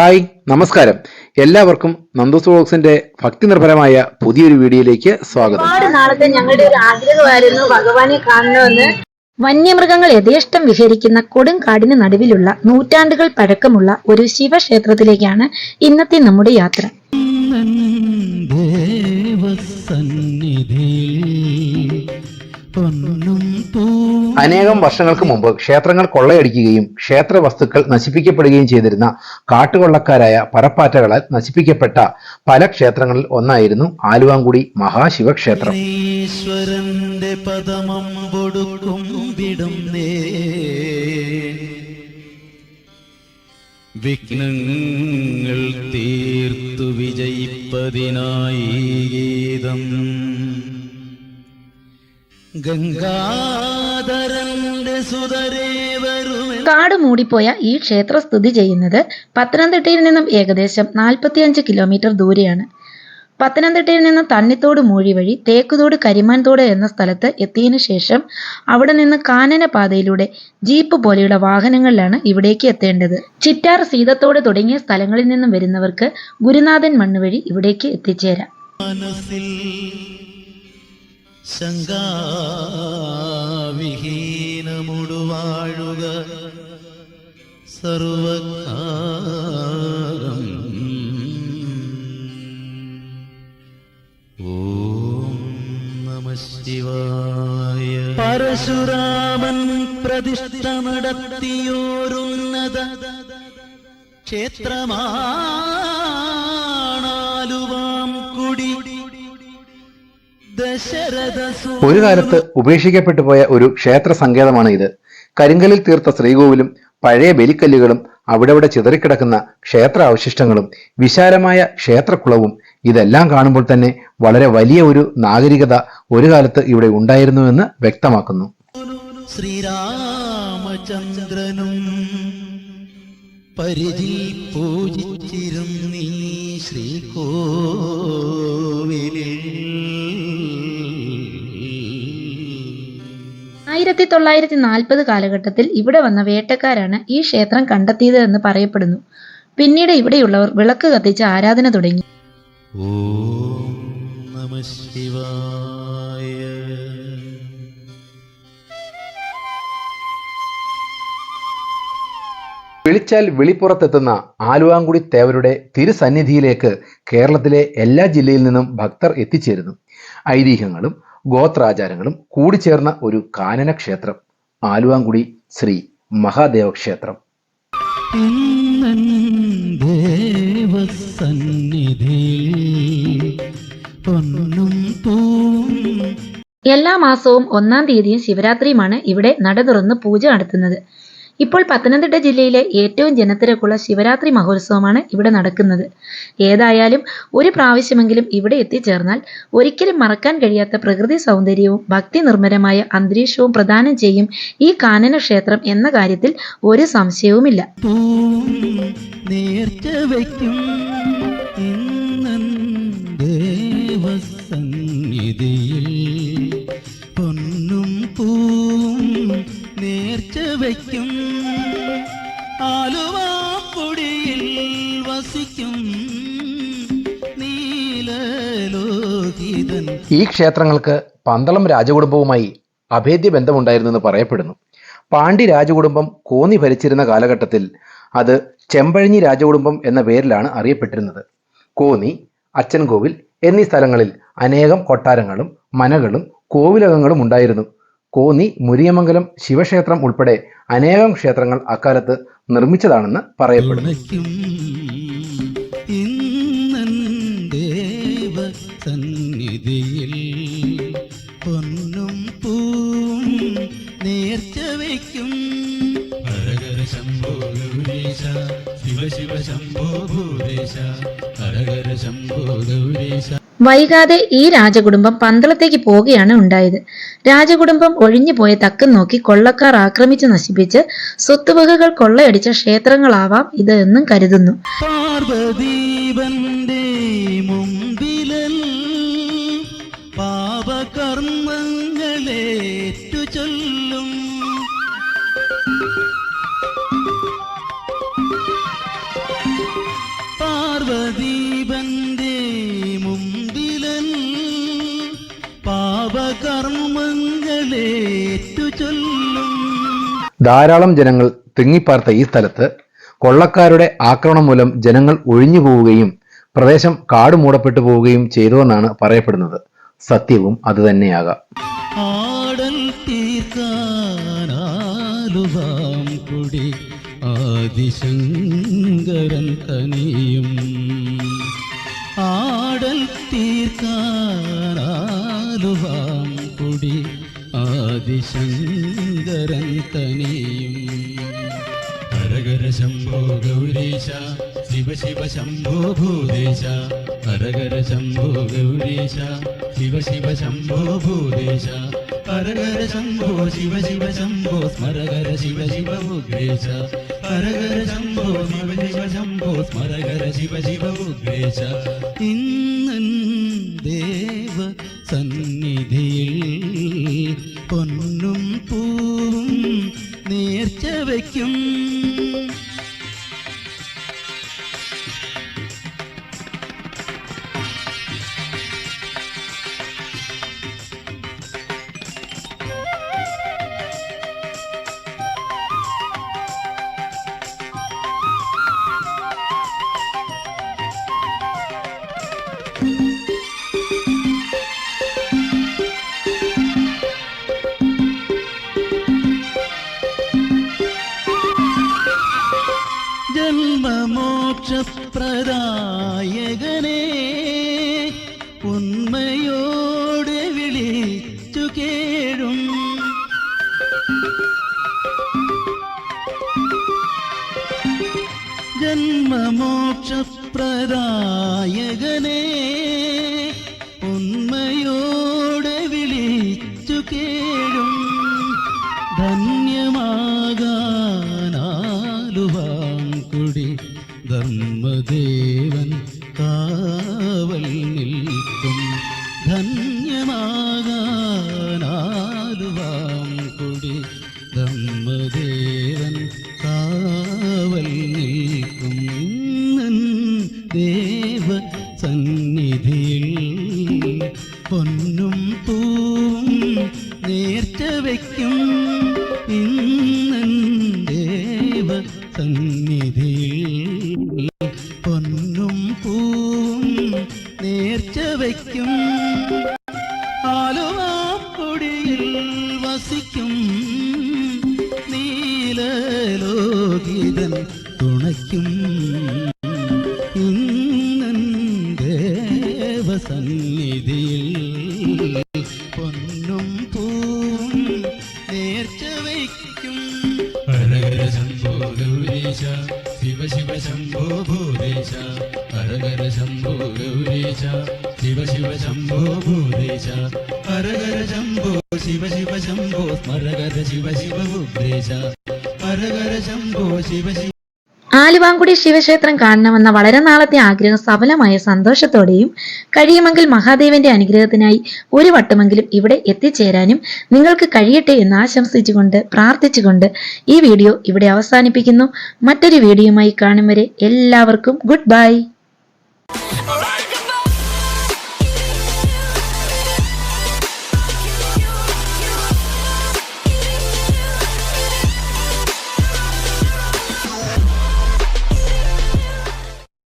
Hi നമസ്കാരം. എല്ലാവർക്കും നന്ദോസ് ബോക്സിന്റെ ഭക്തി നിർഭരമായ പുതിയൊരു വീഡിയോയിലേക്ക് സ്വാഗതം. ഒരുപാട് നാളത്തെ ഞങ്ങളുടെ ഒരു ആഗ്രഹമായിരുന്നു ഭഗവാനെ കാണണമെന്ന്. വന്യമൃഗങ്ങൾ യഥേഷ്ടം വിഹരിക്കുന്ന കൊടുങ്കാടിന് നടുവിലുള്ള നൂറ്റാണ്ടുകൾ പഴക്കമുള്ള ഒരു ശിവക്ഷേത്രത്തിലേക്കാണ് ഇന്നത്തെ നമ്മുടെ യാത്ര. അനേകം വർഷങ്ങൾക്ക് മുമ്പ് ക്ഷേത്രങ്ങൾ കൊള്ളയടിക്കുകയും ക്ഷേത്ര വസ്തുക്കൾ നശിപ്പിക്കപ്പെടുകയും ചെയ്തിരുന്ന കാട്ടുകൊള്ളക്കാരായ പരപ്പാറ്റകളാൽ നശിപ്പിക്കപ്പെട്ട പല ക്ഷേത്രങ്ങളിൽ ഒന്നായിരുന്നു ആലുവാങ്കുടി മഹാശിവക്ഷേത്രം. പദമം കൊടുക്കും വിഘ്നങ്ങൾ തീർത്തു വിജയിപ്പതിനായി കാട് മൂടിപ്പോയ ഈ ക്ഷേത്രം സ്ഥിതി ചെയ്യുന്നത് പത്തനംതിട്ടയിൽ നിന്നും ഏകദേശം 45 കിലോമീറ്റർ ദൂരെയാണ്. പത്തനംതിട്ടയിൽ നിന്ന് തണ്ണിത്തോട് മൂഴി വഴി തേക്കുതോട് കരിമാൻതോട് എന്ന സ്ഥലത്ത് എത്തിയതിനു ശേഷം അവിടെ നിന്ന് കാനന പാതയിലൂടെ ജീപ്പ് പോലെയുള്ള വാഹനങ്ങളിലാണ് ഇവിടേക്ക് എത്തേണ്ടത്. ചിറ്റാർ സീതത്തോട് തുടങ്ങിയ സ്ഥലങ്ങളിൽ നിന്നും വരുന്നവർക്ക് ഗുരുനാഥൻ മണ്ണ് വഴി ഇവിടേക്ക് എത്തിച്ചേരാം. ശങ്കാവിഹീനമുടുവാഴുക സർവകാലം ഓം പരശുരാമൻ പ്രതിഷ്ഠ നടത്തിയോരുന്നത ക്ഷേത്രമാണാലുവാം കുടി. ഒരു കാലത്ത് ഉപേക്ഷിക്കപ്പെട്ടു പോയ ഒരു ക്ഷേത്ര സങ്കേതമാണ് ഇത്. കരിങ്കലിൽ തീർത്ത ശ്രീകോവിലും പഴയ ബലിക്കല്ലുകളും അവിടെവിടെ ചിതറിക്കിടക്കുന്ന ക്ഷേത്ര അവശിഷ്ടങ്ങളും വിശാലമായ ക്ഷേത്രക്കുളവും ഇതെല്ലാം കാണുമ്പോൾ തന്നെ വളരെ വലിയ ഒരു നാഗരികത ഒരു കാലത്ത് ഇവിടെ ഉണ്ടായിരുന്നുവെന്ന് വ്യക്തമാക്കുന്നു. ശ്രീരാമചന്ദ്രനും പരിധി പൂജിച്ചിരുന്നീ ശ്രീകോവിലിൽ ആയിരത്തി തൊള്ളായിരത്തി നാൽപ്പത് കാലഘട്ടത്തിൽ ഇവിടെ വന്ന വേട്ടക്കാരാണ് ഈ ക്ഷേത്രം കണ്ടെത്തിയത് എന്ന് പറയപ്പെടുന്നു. പിന്നീട് ഇവിടെയുള്ളവർ വിളക്ക് കത്തിച്ച് ആരാധന തുടങ്ങി. ഓം നമ ശിവായ. വിളിച്ചാൽ വിളിപ്പുറത്തെത്തുന്ന ആലുവാങ്കുടി തേവരുടെ തിരുസന്നിധിയിലേക്ക് കേരളത്തിലെ എല്ലാ ജില്ലയിൽ നിന്നും ഭക്തർ എത്തിച്ചേരുന്നു. ഐതിഹ്യങ്ങളും ഗോത്രാചാരങ്ങളും കൂടിച്ചേർന്ന ഒരു കാനന ക്ഷേത്രം ആലുവാങ്കുടി ശ്രീ മഹാദേവ ക്ഷേത്രം. എല്ലാ മാസവും ഒന്നാം തീയതിയും ശിവരാത്രിയുമാണ് ഇവിടെ നട തുറന്ന് പൂജ നടത്തുന്നത്. ഇപ്പോൾ പത്തനംതിട്ട ജില്ലയിലെ ഏറ്റവും ജനത്തിരക്കുള്ള ശിവരാത്രി മഹോത്സവമാണ് ഇവിടെ നടക്കുന്നത്. ഏതായാലും ഒരു പ്രാവശ്യമെങ്കിലും ഇവിടെ എത്തിച്ചേർന്നാൽ ഒരിക്കലും മറക്കാൻ കഴിയാത്ത പ്രകൃതി സൗന്ദര്യവും ഭക്തി നിർമ്മരമായ അന്തരീക്ഷവും പ്രദാനം ചെയ്യും ഈ കാനന ക്ഷേത്രം എന്ന കാര്യത്തിൽ ഒരു സംശയവുമില്ല. നേർച്ച വയ്ക്കും ആലുവാപ്പൊടിയിൽ വസിക്കും. ഈ ക്ഷേത്രങ്ങൾക്ക് പന്തളം രാജകുടുംബവുമായി അഭേദ്യ ബന്ധമുണ്ടായിരുന്നെന്ന് പറയപ്പെടുന്നു. പാണ്ഡ്യ രാജകുടുംബം കോന്നി ഭരിച്ചിരുന്ന കാലഘട്ടത്തിൽ അത് ചെമ്പഴഞ്ഞി രാജകുടുംബം എന്ന പേരിലാണ് അറിയപ്പെട്ടിരുന്നത്. കോന്നി അച്ചൻകോവിൽ എന്നീ സ്ഥലങ്ങളിൽ അനേകം കൊട്ടാരങ്ങളും മനകളും കോവിലകങ്ങളും ഉണ്ടായിരുന്നു. കോന്നി മുരിയമംഗലം ശിവക്ഷേത്രം ഉൾപ്പെടെ അനേകം ക്ഷേത്രങ്ങൾ അക്കാലത്ത് നിർമ്മിച്ചതാണെന്ന് പറയപ്പെടുന്നു. പൊന്നും പൂവും നേർച്ച വയ്ക്കും. ശംഭോ ഗൗരീശ ശിവ ശിവ ശംഭോ ഭൂരേശ ഹരഹര ശംഭോ ഗൗരീശ. വൈകാതെ ഈ രാജകുടുംബം പന്തളത്തേക്ക് പോവുകയാണ് ഉണ്ടായത്. രാജകുടുംബം ഒഴിഞ്ഞുപോയ തക്കം നോക്കി കൊള്ളക്കാർ ആക്രമിച്ച് നശിപ്പിച്ച് സ്വത്തുവകകൾ കൊള്ളയടിച്ച ക്ഷേത്രങ്ങളാവാം ഇത് എന്നും കരുതുന്നു. പാപകർമ്മങ്ങളേറ്റു ചൊല്ലും. ധാരാളം ജനങ്ങൾ തിങ്ങിപ്പാർത്ത ഈ സ്ഥലത്ത് കൊള്ളക്കാരുടെ ആക്രമണം മൂലം ജനങ്ങൾ ഒഴിഞ്ഞു പോവുകയും പ്രദേശം കാട് മൂടപ്പെട്ടു പോവുകയും ചെയ്തുവെന്നാണ് പറയപ്പെടുന്നത്. സത്യവും അതുതന്നെയാകാം തന്നെയാകാം. ആദിശങ്കരൻ ആടൽ തീർക്കാനാലുവാം കുടി ആദിശങ്കരൻ തനിയും. ഹരഹര ശംഭോ ഗൗരീശ ശിവ ശിവ ശംഭോ ഭൂദേശ ഹരഹര ശംഭോ ഗൗരീശ ശിവ ശിവ ശംഭോ ഭൂദേശ ഹരഹര ശംഭോ ശിവ ശിവ ശംഭോ സ്മരഹര ശിവ ശിവ ഉഗ്രേശ. ഹരഹര ശംഭോ ശിവ ശിവ ശംഭോ സ്മരഹര ശിവ ശിവ ഉഗ്രേശ. സന്നിധിയിൽ പൊന്നും പൂവും നേർച്ച വയ്ക്കും. ജന്മമോക്ഷപ്രദായകനെ ഉന്മയോടെ വിളിച്ചു കേഴും. ജന്മമോക്ഷപ്രദായകനെ ധന്യമാകാനാലുവാം കുടി ധർമ്മദേവൻ കാവൽ നിൽക്കും ദേവ സന്നിധിയിൽ. പൊന്നും പൂവും നേർച്ച വയ്ക്കും ഇന്നൻ ദേവ സന്നിധിയിൽ വസിക്കും നീലലോകിതൻ തുണയ്ക്കും ഇന്നൻ ദേവസന്നിധിയിൽ പൊന്നും പൂവും നേർച്ച വയ്ക്കും. ഹരഹര ശംഭോ ഗൗരീശ ശിവ ശിവ ശംഭോ ഭൂദേശ ഹരഹര ശംഭോ ഗൗരീശ ശിവ ശിവ ശംഭോ ഭൂദേശ ഹരഹര ശംഭോ ശിവ ശിവ ശംഭോ സ്മരഹര ശിവ ശിവ ഭൂദേശ ഹരഹര ശംഭോ ശിവ ശിവ ആലുവാങ്കുടി ശിവക്ഷേത്രം കാണണമെന്ന വളരെ നാളത്തെ ആഗ്രഹം സഫലമായ സന്തോഷത്തോടെയും കഴിയുമെങ്കിൽ മഹാദേവന്റെ അനുഗ്രഹത്തിനായി ഒരു വട്ടമെങ്കിലും ഇവിടെ എത്തിച്ചേരാനും നിങ്ങൾക്ക് കഴിയട്ടെ എന്ന് ആശംസിച്ചുകൊണ്ട് പ്രാർത്ഥിച്ചുകൊണ്ട് ഈ വീഡിയോ ഇവിടെ അവസാനിപ്പിക്കുന്നു. മറ്റൊരു വീഡിയോയുമായി കാണും വരെ എല്ലാവർക്കും ഗുഡ് ബൈ.